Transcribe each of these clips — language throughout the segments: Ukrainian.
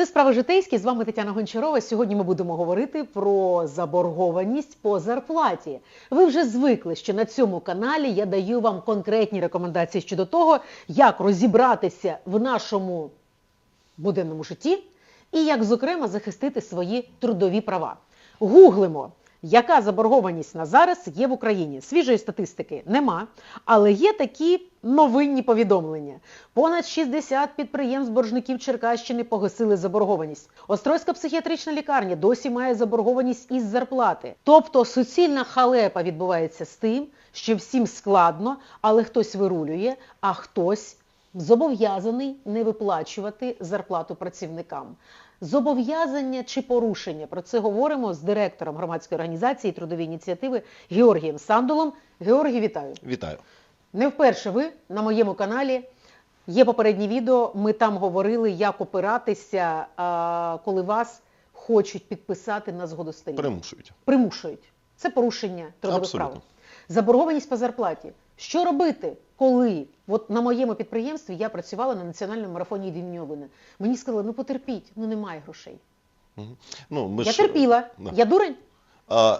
Це справи житейські. З вами Тетяна Гончарова. Сьогодні ми будемо говорити про заборгованість по зарплаті. Ви вже звикли, що на цьому каналі я даю вам конкретні рекомендації щодо того, як розібратися в нашому буденному житті і як, зокрема, захистити свої трудові права. Гуглимо. Яка заборгованість на зараз є в Україні? Свіжої статистики нема, але є такі новинні повідомлення. Понад 60 підприємств боржників Черкащини погасили заборгованість. Острозька психіатрична лікарня досі має заборгованість із зарплати. Тобто суцільна халепа відбувається з тим, що всім складно, але хтось вирулює, а хтось зобов'язаний не виплачувати зарплату працівникам. Зобов'язання чи порушення про це говоримо з директором громадської організації трудові ініціативи Георгієм Сандулом. Георгій, вітаю. Вітаю. Не вперше ви на моєму каналі. Є попереднє відео. Ми там говорили, як опиратися, коли вас хочуть підписати на згоду сторін. Примушують. Примушують. Це порушення трудових прав. Заборгованість по зарплаті. Що робити, коли от на моєму підприємстві я працювала на національному марафоні «Єдині новини. Мені сказали, ну потерпіть, ну немає грошей. Ну, ми я ж, терпіла. да. Я дурень. А,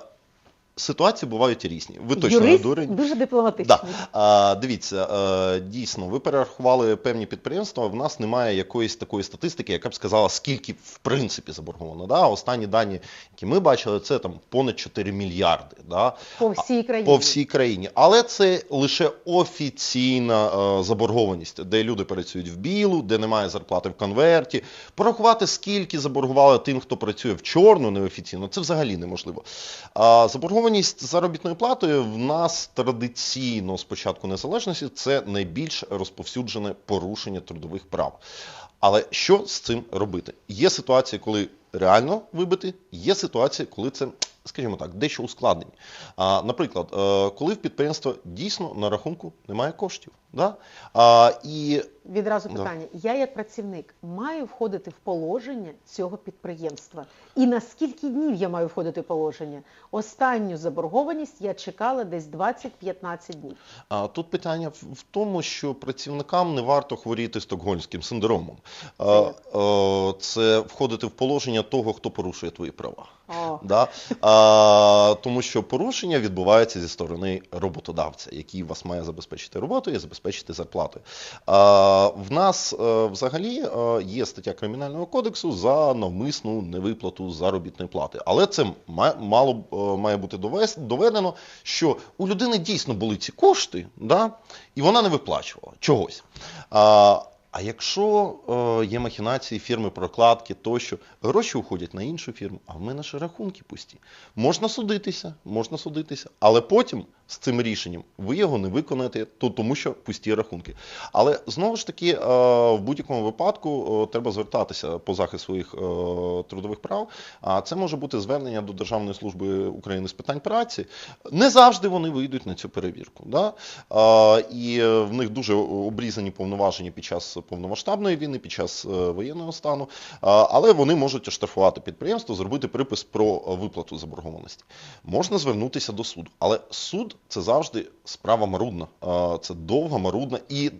ситуації бувають різні. Ви точно Юрист не дурень. дуже дипломатичний. Да. А, дивіться, е, дійсно, ви перерахували певні підприємства. В нас немає якоїсь такої статистики, яка б сказала, скільки в принципі заборговано. Да? Останні дані, які ми бачили, це там понад 4 мільярди. Да? По всій країні. По всій країні. Але це лише офіційна е, заборгованість, де люди працюють в білу, де немає зарплати в конверті. Порахувати, скільки заборгували тим, хто працює в чорну неофіційно, це взагалі неможливо. А заборгованість заробітною платою в нас традиційно з початку незалежності це найбільш розповсюджене порушення трудових прав. Але що з цим робити? Є ситуації, коли реально вибити, є ситуації, коли це, скажімо так, дещо ускладнені. Наприклад, е, коли в підприємства дійсно на рахунку немає коштів. Да? А, і Відразу Да. питання. Я як працівник маю входити в положення цього підприємства. І на скільки днів я маю входити в положення? Останню заборгованість я чекала десь 20-15 днів. А тут питання в тому, що працівникам не варто хворіти стокгольмським синдромом. А, е, Це входити в положення того, хто порушує твої права. О, Да? А, тому що порушення відбувається зі сторони роботодавця, який вас має забезпечити роботою і забезпечити зарплатою. А, в нас е, взагалі е, є стаття Кримінального кодексу за навмисну невиплату заробітної плати. Але це ма- мало е, має бути доведено, що у людини дійсно були ці кошти, да? і вона не виплачувала чогось. А, а якщо е, є махінації фірми прокладки, тощо гроші уходять на іншу фірму, а в мене ж рахунки пусті. Можна судитися, можна судитися, але потім з цим рішенням ви його не виконаєте, то, тому що пусті рахунки. Але знову ж таки, е, в будь-якому випадку е, треба звертатися по захист своїх е, трудових прав. А це може бути звернення до Державної служби України з питань праці. Не завжди вони вийдуть на цю перевірку. Да? І в них дуже обрізані повноваження під час повномасштабної війни, під час воєнного стану, але вони можуть оштрафувати підприємство, зробити припис про виплату заборгованості. Можна звернутися до суду, але суд це завжди справа марудна. Це довга, марудна і е,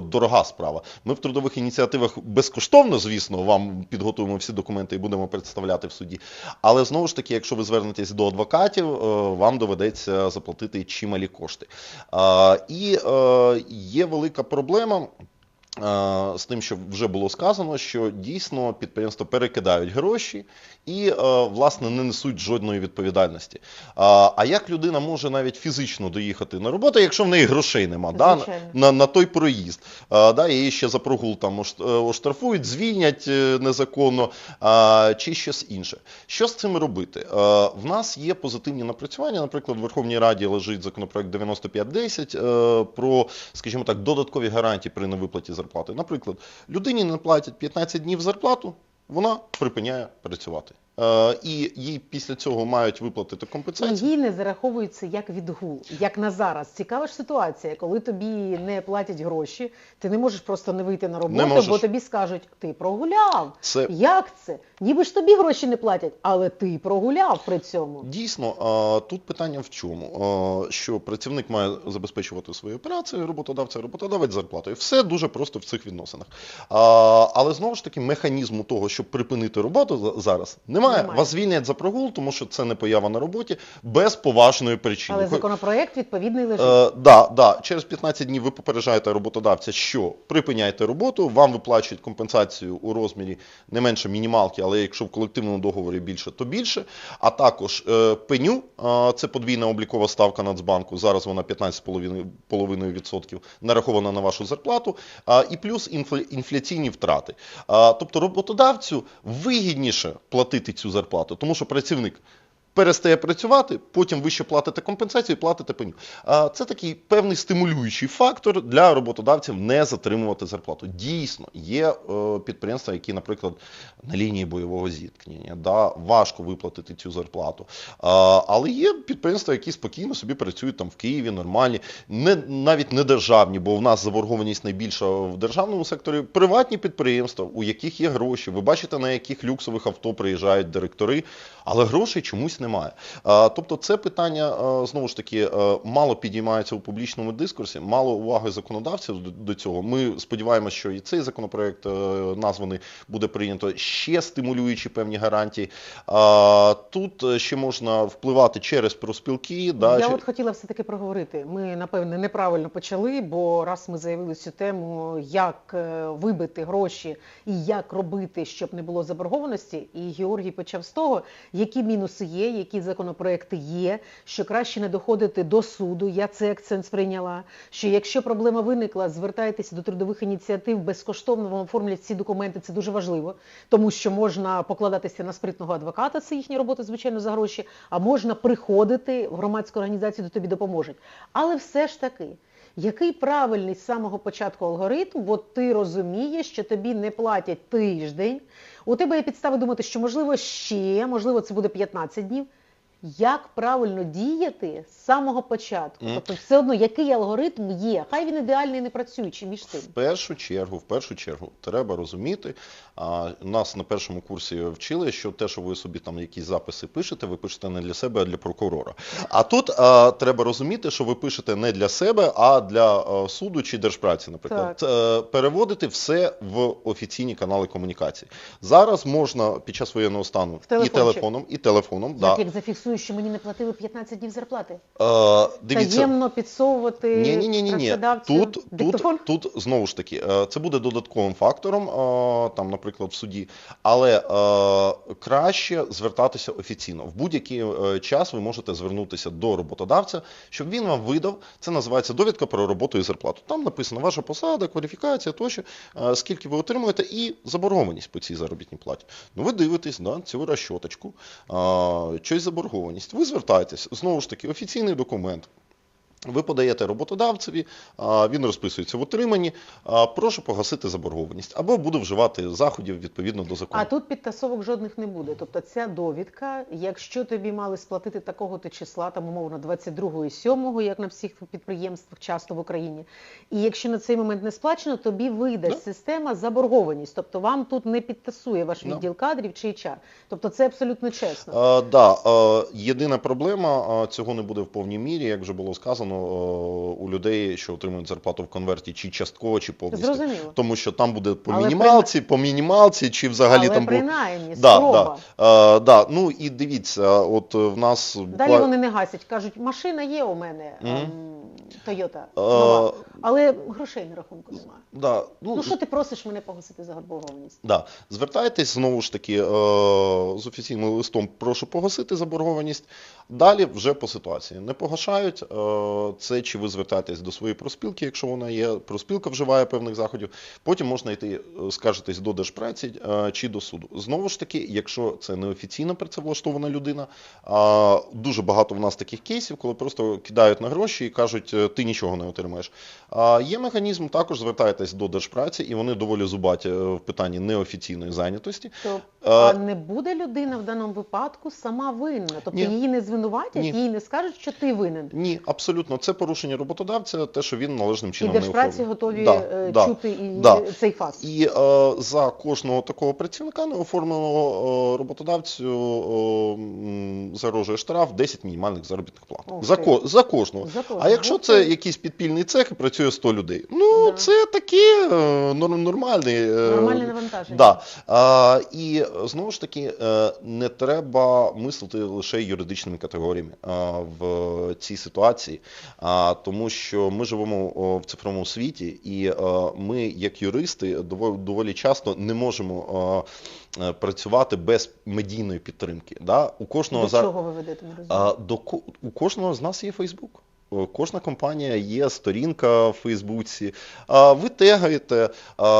дорога справа. Ми в трудових ініціативах безкоштовно, звісно, вам підготуємо всі документи і будемо представляти в суді. Але знову ж таки, якщо ви звернетесь до адвокатів, е, вам доведеться заплатити чималі кошти. І е, є велика проблема. З тим, що вже було сказано, що дійсно підприємства перекидають гроші і е, власне не несуть жодної відповідальності. А як людина може навіть фізично доїхати на роботу, якщо в неї грошей нема, да, на, на той проїзд, да, її ще за прогул там е, оштрафують, звільнять е, незаконно чи щось інше. Що з цим робити? В нас є позитивні напрацювання. Наприклад, в Верховній Раді лежить законопроект 9510 е, про, скажімо так, додаткові гарантії при невиплаті зарплати. Наприклад, людині не платять 15 днів зарплату, вона припиняє працювати. Е, і їй після цього мають виплатити компенсацію. їй не зараховується як відгул, як на зараз. Цікава ж ситуація, коли тобі не платять гроші, ти не можеш просто не вийти на роботу, бо тобі скажуть, ти прогуляв. Це Як це? Ніби ж тобі гроші не платять, але ти прогуляв при цьому. Дійсно, тут питання в чому? Що працівник має забезпечувати свою операцію, роботодавця, роботодавець зарплатою. Все дуже просто в цих відносинах. Але знову ж таки, механізму того, щоб припинити роботу зараз, немає. Немає. Вас звільнять за прогул, тому що це не поява на роботі без поважної причини. Але законопроект відповідний лежить. Е, да, да. Через 15 днів ви попереджаєте роботодавця, що припиняйте роботу, вам виплачують компенсацію у розмірі не менше мінімалки, але якщо в колективному договорі більше, то більше. А також е, пеню, е, це подвійна облікова ставка Нацбанку, зараз вона 15,5% нарахована на вашу зарплату, а, і плюс інфля- інфляційні втрати. А, тобто роботодавцю вигідніше платити цю зарплату, тому що працівник перестає працювати, потім ви ще платите компенсацію і платите пеню. Це такий певний стимулюючий фактор для роботодавців не затримувати зарплату. Дійсно, є е, підприємства, які, наприклад, на лінії бойового зіткнення, да, важко виплатити цю зарплату. Але є підприємства, які спокійно собі працюють там в Києві, нормальні, не, навіть не державні, бо в нас заборгованість найбільша в державному секторі. Приватні підприємства, у яких є гроші. Ви бачите, на яких люксових авто приїжджають директори, але грошей чомусь немає. Тобто це питання, знову ж таки, мало підіймається у публічному дискурсі, мало уваги законодавців до, цього. Ми сподіваємося, що і цей законопроект е, названий буде прийнято ще стимулюючи певні гарантії. Тут е, ще можна впливати через профспілки. Да, Я чи- от хотіла все-таки проговорити. Ми, напевне, неправильно почали, бо раз ми заявили цю тему, як е, вибити гроші і як робити, щоб не було заборгованості. І Георгій почав з того, які мінуси є, які законопроекти є, що краще не доходити до суду. Я цей акцент сприйняла. Що якщо проблема виникла, звертайтеся до трудових ініціатив, безкоштовно вам оформлять ці документи. Це дуже важливо, тому що можна покладатися на спритного адвоката, це їхня робота, звичайно, за гроші, а можна приходити в громадську організацію, де тобі допоможуть. Але все ж таки. Який правильний з самого початку алгоритм, бо ти розумієш, що тобі не платять тиждень, у тебе є підстави думати, що можливо ще, можливо, це буде 15 днів. Як правильно діяти з самого початку? Мгм. Тобто, все одно, який алгоритм є, хай він ідеальний і не працюючий між тим. В першу чергу, в першу чергу, треба розуміти. А, нас на першому курсі вчили, що те, що ви собі там якісь записи пишете, ви пишете не для себе, а для прокурора. А тут а, треба розуміти, що ви пишете не для себе, а для а, суду чи держпраці, наприклад. Е, переводити все в офіційні канали комунікації. Зараз можна під час воєнного стану і телефоном, і телефоном. Як, Да. як зафіксую, що мені не платили 15 днів зарплати? Е, дивіться, Таємно підсовувати Ні, ні, ні, ні, ні. Тут, тут, диктофон? тут знову ж таки, е, це буде додатковим фактором, е, там, наприклад, в суді, але е, краще звертатися офіційно. В будь-який е, час ви можете звернутися до роботодавця, щоб він вам видав. Це називається довідка про роботу і зарплату. Там написано ваша посада, кваліфікація тощо, скільки ви отримуєте, і заборгованість по цій заробітній платі. Ну ви дивитесь да, цю розчоточку, щось заборгованість. Ви звертаєтесь, знову ж таки, офіційний документ. Ви подаєте роботодавцеві, він розписується в отриманні, прошу погасити заборгованість, або буду вживати заходів відповідно до закону. А тут підтасовок жодних не буде. Тобто ця довідка, якщо тобі мали сплатити такого-то числа, там умовно 22 і 7, як на всіх підприємствах часто в Україні, і якщо на цей момент не сплачено, тобі видасть Да. система заборгованість. Тобто вам тут не підтасує ваш Да. відділ кадрів чи HR. Тобто це абсолютно чесно. А, да, єдина проблема, цього не буде в повній мірі, як вже було сказано, а, у людей, що отримують зарплату в конверті, чи частково, чи повністю. Зрозуміло. Тому що там буде по Але мінімалці, по мінімалці, чи взагалі Але там буде. принаймні, Да, спроба. да, е, да. Ну і дивіться, от е, в нас Далі вони не гасять, кажуть, машина є у мене, Мгм. ем, Е, нова, але грошей на рахунку немає. да, Ну що ти просиш мене погасити заборгованість? Да. Звертайтесь знову ж таки е, з офіційним листом, прошу погасити заборгованість. Далі вже по ситуації. Не погашають. Е, це чи ви звертаєтесь до своєї проспілки, якщо вона є, проспілка вживає певних заходів. Потім можна йти, е, скаржитись до держпраці е, чи до суду. Знову ж таки, якщо це неофіційно працевлаштована людина, е, дуже багато в нас таких кейсів, коли просто кидають на гроші і кажуть, кажуть, е, ти нічого не отримаєш. А є механізм, також звертайтесь до держпраці, і вони доволі зубаті е, в питанні неофіційної зайнятості. То, Е, а не буде людина в даному випадку сама винна? Тобто Ні. її не звинуватять, Ні. їй не скажуть, що ти винен. Ні, абсолютно, це порушення роботодавця, те, що він належним чином не держпраці оформив. готові Да, е, да. і да. цей факт. І е, за кожного такого працівника неоформленого роботодавцю загрожує штраф 10 мінімальних заробітних плат. Ух За, ко, за кожного. За кожного. А якщо Ух це якийсь підпільний цех і працює 100 людей, ну Да. це таке е, нор- нормальний. е, Нормальне навантаження. Да. А, і знову ж таки, е, не треба мислити лише юридичними категоріями в цій ситуації, тому що ми живемо в цифровому світі, і е, ми, як юристи, доволі, часто не можемо е, працювати без медійної підтримки. Да? У кожного До чого ви ведете? До у кожного з нас є Фейсбук. Кожна компанія є сторінка в Фейсбуці. Ви тегаєте.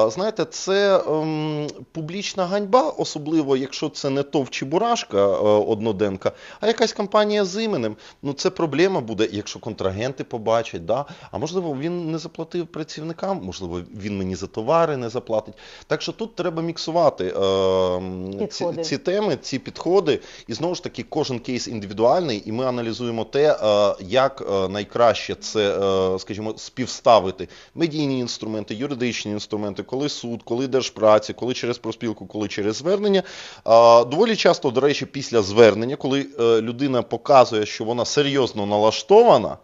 Знаєте, це ем, публічна ганьба, особливо якщо це не ТОВ чи Бурашка е, одноденка, а якась компанія з іменем. Ну це проблема буде, якщо контрагенти побачать. Да? А можливо, він не заплатив працівникам, можливо, він мені за товари не заплатить. Так що тут треба міксувати ем, ці, ці теми, ці підходи. І знову ж таки, кожен кейс індивідуальний, і ми аналізуємо те, е, як е, найкраще це, е, скажімо, співставити медійні інструменти, юридичні інструменти, коли суд, коли держпраці, коли через проспілку, коли через звернення. Доволі часто, до речі, після звернення, коли е, людина показує, що вона серйозно налаштована.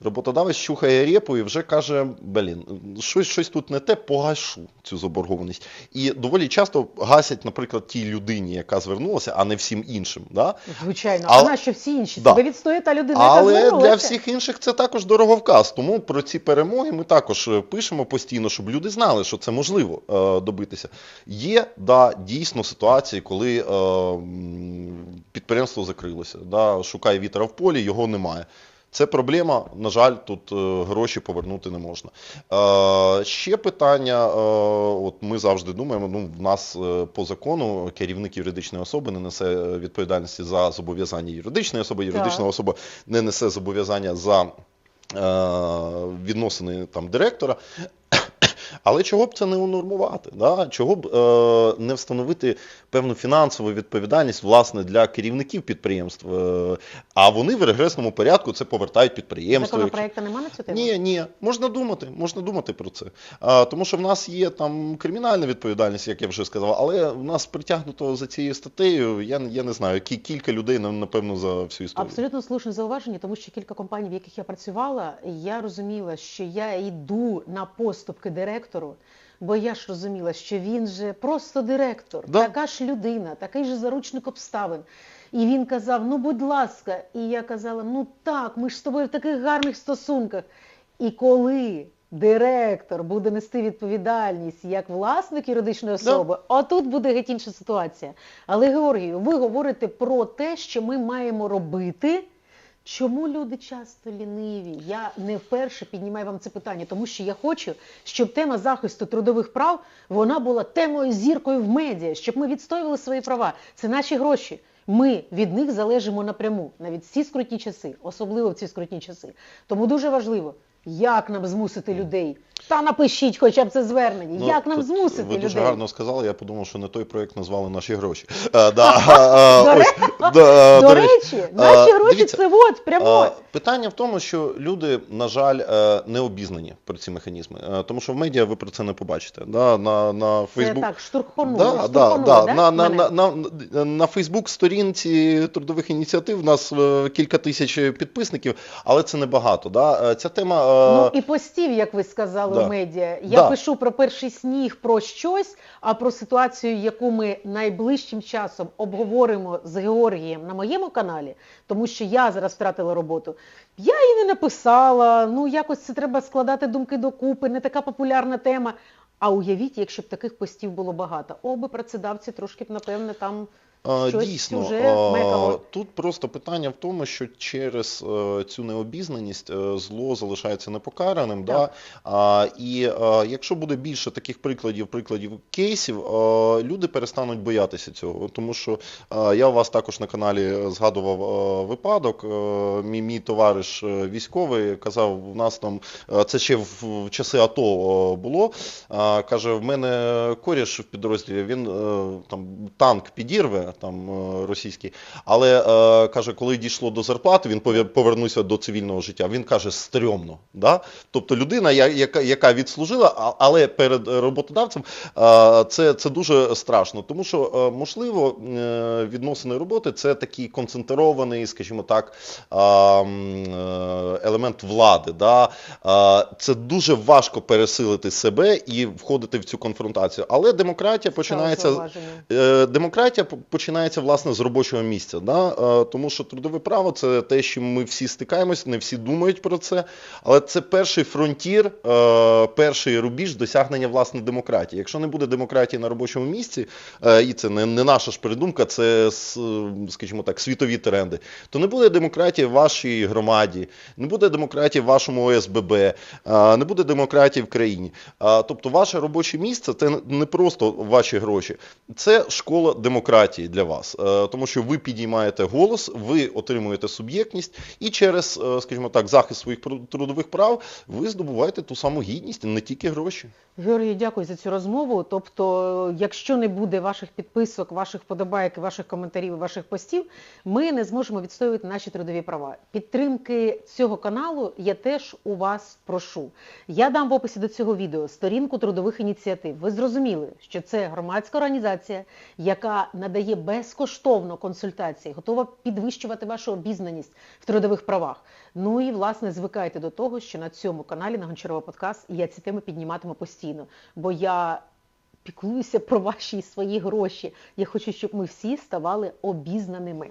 Роботодавець чухає репу і вже каже: блін, щось, щось тут не те, погашу цю заборгованість. І доволі часто гасять, наприклад, тій людині, яка звернулася, а не всім іншим. Да? Звичайно. а- А нащо всі інші? Да. Себе відстоює та людина, яка Але звернулася. для всіх інших це також дороговказ. Тому про ці перемоги ми також е, пишемо постійно, щоб люди знали, що це можливо е, добитися. Є да, дійсно ситуації, коли е, підприємство закрилося. Да, шукає вітера в полі, його немає. Це проблема, на жаль, тут е, гроші повернути не можна. Е, ще питання, е, от ми завжди думаємо, ну, в нас по закону керівник юридичної особи не несе відповідальності за зобов'язання юридичної особи, юридична Так. особа не несе зобов'язання за відносини там, директора. Але чого б це не унормувати? Да? Чого б е, не встановити певну фінансову відповідальність власне для керівників підприємств? Е, а вони в регресному порядку це повертають підприємство. якщо- Законопроекту нема на цю тему? ні, ні, можна думати, можна думати про це. А, тому що в нас є там кримінальна відповідальність, як я вже сказав, але в нас притягнуто за цією статтею, я, я не знаю, кі- кілька людей, напевно, за всю історію. Абсолютно слушне зауваження, тому що кілька компаній, в яких я працювала, я розуміла, що я йду на поступки директору, бо я ж розуміла, що він же просто директор, Да. така ж людина, такий же заручник обставин. І він казав: ну, будь ласка, і я казала: ну так, ми ж з тобою в таких гарних стосунках. І коли директор буде нести відповідальність як власник юридичної Да. особи, отут буде геть інша ситуація. Але Георгію, ви говорите про те, що ми маємо робити. Чому люди часто ліниві? Я не вперше піднімаю вам це питання, тому що я хочу, щоб тема захисту трудових прав вона була темою зіркою в медіа, щоб ми відстоювали свої права. Це наші гроші. Ми від них залежимо напряму, навіть в ці скрутні часи, особливо в ці скрутні часи. Тому дуже важливо, як нам змусити людей. Та напишіть хоча б це звернення. Ну, як нам тут змусити Ви людей? дуже гарно сказали, я подумав, що не той проєкт назвали наші гроші. До речі, речі, наші гроші це от прямо. Питання в тому, що люди, на жаль, е, не обізнані про ці механізми. Е, Тому що в медіа ви про це не побачите. Да, на, на Фейсбук... так, Да, да, На, Фейсбук сторінці трудових ініціатив у нас е, кілька тисяч підписників, але це небагато. Да? Е, Ця тема. Е, Ну і постів, як ви сказали да. у медіа. Я Да. пишу про перший сніг, про щось, а про ситуацію, яку ми найближчим часом обговоримо з Георгієм на моєму каналі, тому що я зараз втратила роботу. Я її не написала. Ну якось це треба складати думки докупи, не така популярна тема. А уявіть, якщо б таких постів було багато, оби працедавці трошки б, напевне, там щось Дійсно, а, тут просто питання в тому, що через е, цю необізнаність е, зло залишається непокараним. Да? Так. А, і якщо буде більше таких прикладів, прикладів кейсів, люди перестануть боятися цього. Тому що я у вас також на каналі згадував випадок. е, Мій, мій товариш військовий казав, в нас там це ще в, часи АТО було. Каже, в мене коріш в підрозділі, він там танк підірве, там е, російський, але е, каже, коли дійшло до зарплати, він повернувся до цивільного життя. Він каже, стрьомно. Да? Тобто людина, яка, яка відслужила, але перед роботодавцем е, це, це дуже страшно. Тому що, е, можливо, е, відносини роботи це такий концентрований, скажімо так, е, елемент влади. Да? Е, Це дуже важко пересилити себе і входити в цю конфронтацію. Але демократія починається. Е, Демократія п- починається власне з робочого місця, да? Е, тому що трудове право це те, чим ми всі стикаємось, не всі думають про це, але це перший фронтір, е, перший рубіж досягнення власне демократії. Якщо не буде демократії на робочому місці, е, і це не, наша ж придумка, це скажімо так, світові тренди, то не буде демократії в вашій громаді, не буде демократії в вашому ОСББ, не буде демократії в країні. Тобто ваше робоче місце це не просто ваші гроші, це школа демократії для вас, Е, тому що ви підіймаєте голос, ви отримуєте суб'єктність, і через, е, скажімо так, захист своїх трудових прав ви здобуваєте ту саму гідність, не тільки гроші. Георгій, дякую за цю розмову. Тобто, якщо не буде ваших підписок, ваших подобайок, ваших коментарів, ваших постів, ми не зможемо відстоювати наші трудові права. Підтримки цього каналу я теж у вас прошу. Я дам в описі до цього відео сторінку трудових ініціатив. Ви зрозуміли, що це громадська організація, яка безкоштовно консультації, готова підвищувати вашу обізнаність в трудових правах. Ну і власне звикайте до того, що на цьому каналі на Гончарова подкаст я ці теми підніматиму постійно, бо я піклуюся про ваші свої гроші. Я хочу, щоб ми всі ставали обізнаними.